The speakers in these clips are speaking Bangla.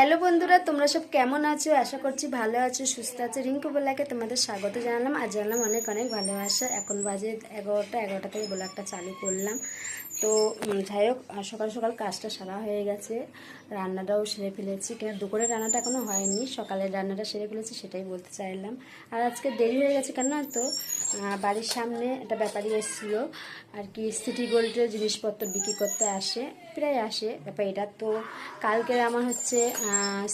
হ্যালো বন্ধুরা, তোমরা সব কেমন আছো? আশা করছি ভালো আছো, সুস্থ আছো। রিঙ্কু বেলাকে তোমাদের স্বাগত জানালাম। আর জানালাম অনেক অনেক ভালোবাসা। এখন বাজে এগারোটা এগারোটা থেকে ব্লগটা চালু করলাম। তো যাই হোক সকাল সকাল কাজটা সারা হয়ে গেছে। রান্নাটাও সেরে ফেলেছি। কিন্তু দুপুরের রান্নাটা এখনও হয়নি। সকালের রান্নাটা সেরে ফেলেছি, সেটাই বলতে চাইলাম। আর আজকে দেরি হয়ে গেছে কেন তো? বাড়ির সামনে একটা ব্যাপারী এসেছিল। আর কি, সিটি গোল্ডের জিনিসপত্র বিক্রি করতে আসে। প্রায় আসে। ব্যাপার এটা তো কালকে আমার হচ্ছে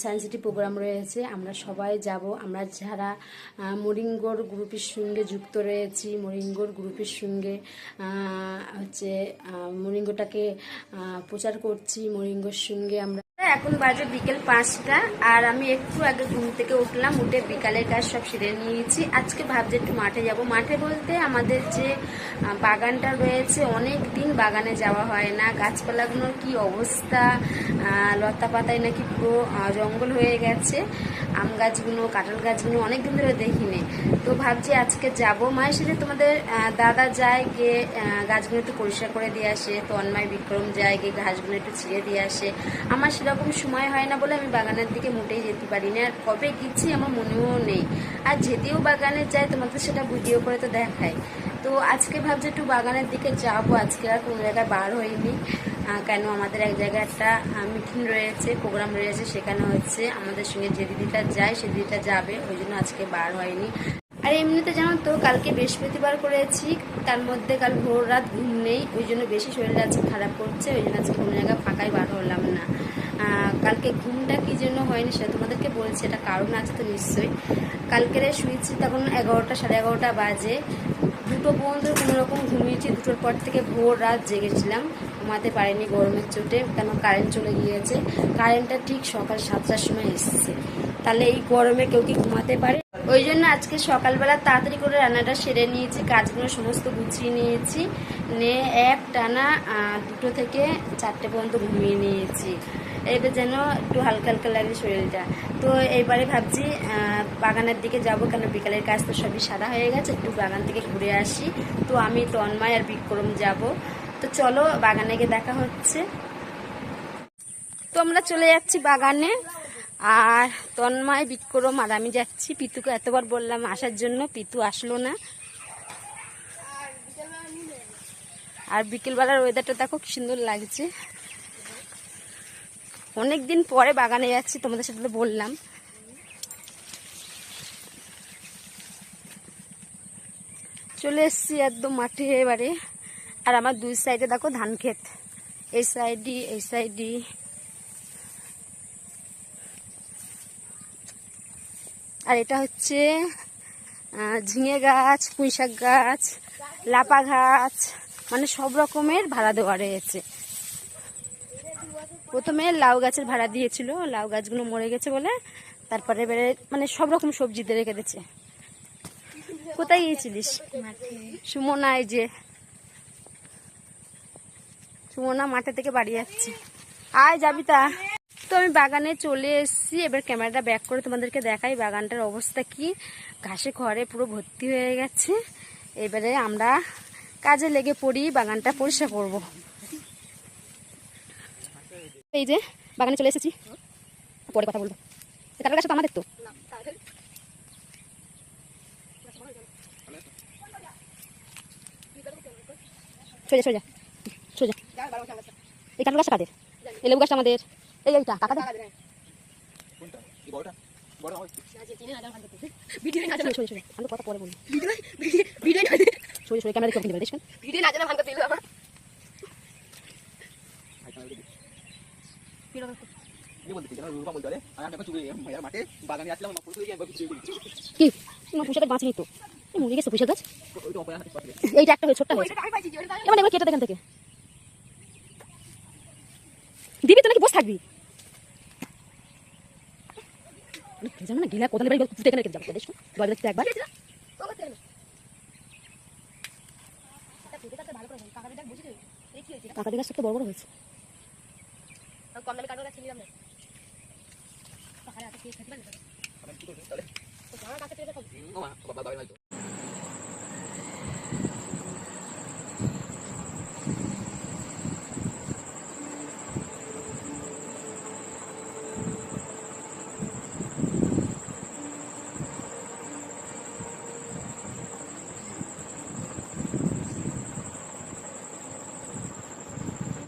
সায়েন্স সিটি প্রোগ্রাম রয়েছে, আমরা সবাই যাব। আমরা যারা মরিঙ্গর গ্রুপের সঙ্গে যুক্ত রয়েছি, মরিঙ্গর গ্রুপের সঙ্গে হচ্ছে মরিঙ্গটাকে প্রচার করছি, মরিঙ্গর সঙ্গে আমরা এখন বাজে বিকেল পাঁচটা। আর আমি একটু আগে ঘুম থেকে উঠলাম, উঠে বিকালের কাজ সব সেরে নিয়েছি। আজকে ভাবছি একটু মাঠে যাব। মাঠে বলতে আমাদের যে বাগানটা রয়েছে, অনেক দিন বাগানে যাওয়া হয় না। গাছপালাগুলোর কি অবস্থা? লতা পাতায় নাকি পুরো জঙ্গল হয়ে গেছে। আম গাছগুলো কাঁঠাল গাছগুলো অনেক দিন ধরে দেখিনি। তো ভাবছি আজকে যাব। মায়ের সাথে তোমাদের দাদা যায় গিয়ে গাছগুলো একটু পরিষ্কার করে দিয়ে আসে। তন্ময় বিক্রম যায় গিয়ে ঘাসগুলো একটু ছিঁড়ে দিয়ে আসে। আমার সেরকম সময় হয় না বলে আমি বাগানের দিকে মোটেই যেতে পারি না। আর কবে গেছি আমার মনেও নেই। আর যেতেও বাগানে যাই তোমাদের সেটা ভিডিও করে তো দেখায় তো আজকে ভাবছি একটু বাগানের দিকে যাব। আজকে আর কোনো জায়গায় বার আহ, কেন আমাদের এক জায়গায় একটা মিটিং রয়েছে, প্রোগ্রাম রয়েছে, সেখানে হচ্ছে আমাদের সঙ্গে যে দিদিটা যায়, সে দিদিটা যাবে, ওই জন্য আজকে বার হয়নি। আর এমনিতে জানো তো, কালকে বৃহস্পতিবার করেছি, তার মধ্যে কাল ভোর রাত ঘুম নেই, ওই জন্য বেশি শরীরটা আজকে খারাপ করছে, ওই জন্য আজকে কোনো জায়গায় ফাঁকায় বার হলাম না। কালকে ঘুমটা কি জন্য হয়নি সেটা তোমাদেরকে বলছি, এটা কারণ আছে তো নিশ্চয়ই। কালকের শুয়েছি তখন এগারোটা, সাড়ে এগারোটা বাজে। দুটো পর্যন্ত কোনো রকম ঘুমিয়েছি, দুটোর পর থেকে ভোর রাত জেগেছিলাম। ঘুমাতে পারিনি গরমের চোটে, কেন কারেন্ট চলে গিয়েছে। কারেন্টটা ঠিক সকাল সাতটার সময় এসেছে। তাহলে এই গরমে কেউ কি ঘুমাতে পারে? ওই জন্য আজকে সকালবেলা তাড়াতাড়ি করে রান্নাটা সেরে নিয়েছি, কাজগুলো সমস্ত গুছিয়ে নিয়েছি, নিয়ে এক টানা দুটো থেকে চারটে পর্যন্ত ঘুমিয়ে নিয়েছি। এবার যেন একটু হালকা হালকা লাগে শরীরটা। তো এইবারে ভাবছি বাগানের দিকে যাব, কেন বিকালের কাজ তো সবই সাদা হয়ে গেছে, একটু বাগান থেকে ঘুরে আসি। তো আমি তন্ময় আর বিক্রম যাব। তো চলো বাগানে গিয়ে দেখা হচ্ছে। তো আমরা চলে যাচ্ছি বাগানে। আর তন্ময়, বিক্রম আর আমি যাচ্ছি পিতুকে। এতবার বললাম আসার জন্য পিতু আসলো না। আর বিকেলবেলার ওয়েদারটা দেখো কি সুন্দর লাগছে। অনেক দিন পরে বাগানে যাচ্ছি, তোমাদের সাথে তো বললাম। চলে এসছি একদম মাঠে এবারে। আর আমার দুই সাইডে দেখো ধান ক্ষেত। এই সাইডই এই সাইডই আর এটা হচ্ছে ঝিঙে গাছ পুঁইশাক গাছ লাপা গাছ মানে সব রকমের ভাড়া দেওয়া রয়েছে। প্রথমে লাউ গাছের ভাড়া দিয়েছিল লাউ গাছগুলো মরে গেছে বলে তারপরে এবারে মানে সব রকম সবজিতে রেখে দিয়েছে। কোথায় গিয়েছিলিস? সুমনা এই যে। সুমনা মাঠে থেকে বাড়ি যাচ্ছে। আয় যাবি তা তো আমি বাগানে চলে এসেছি। এবার ক্যামেরাটা ব্যাক করে তোমাদেরকে দেখাই বাগানটার অবস্থা কি। ঘাসে খড়ে পুরো ভর্তি হয়ে গেছে। এবারে আমরা কাজে লেগে পড়ি, বাগানটা পরিষ্কার করব। এই যে, বাগানে চলে এসেছি। পরে কথা বলব। কাটার গাছ তো আমাদের তো। সোজা সোজা সোজা এই কাঁঠাল গাছটা কাদের? এই লেবু গাছটা আমাদের। এই এইটা কাকাদের কি গাছ নেই তো? মরে গেছে পুষা গাছ? এইটা একটা ছোট্ট হয়েছে। এবার এবার কেটে দেখান থেকে। দিবি তো নাকি? বসে থাকবি। জানো না গিলা কোদালে বাড়ি ফুটে কেন যাব। দেখো দেখতে একবার। কাকাদের গাছটা তো বড় বড় হয়েছে। কম দামে গাছ নিলাম না বাবা বাবা